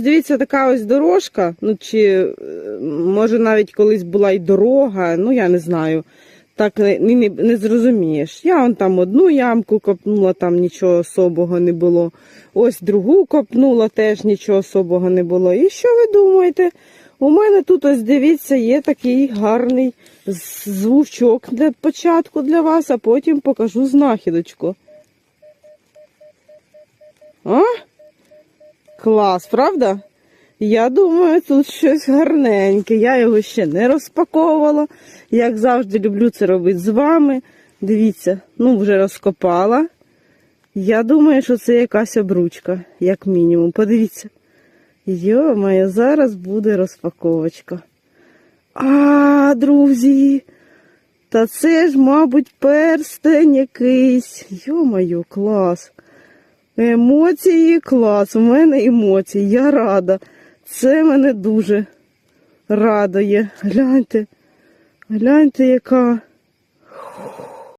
ось дивіться, така ось дорожка. Ну чи е, може навіть колись була й дорога, ну я не знаю. Так не, не, не зрозумієш. Я вон там одну ямку копнула, там нічого особого не було. Ось другу копнула, теж нічого особого не було. І що ви думаєте? У мене тут ось дивіться, є такий гарний звучок для початку для вас, а потім покажу знахідочку. А? Клас, правда? Я думаю, тут щось гарненьке. Я його ще не розпаковувала. Як завжди люблю це робити з вами. Дивіться, ну вже розкопала. Я думаю, що це якась обручка, як мінімум. Подивіться. Йо-моє, зараз буде розпаковочка. А, друзі, та це ж, мабуть, перстень якийсь. Йо-моє, клас. Емоції клас. У мене емоції. Я рада. Це мене дуже радує. Гляньте. Гляньте, яка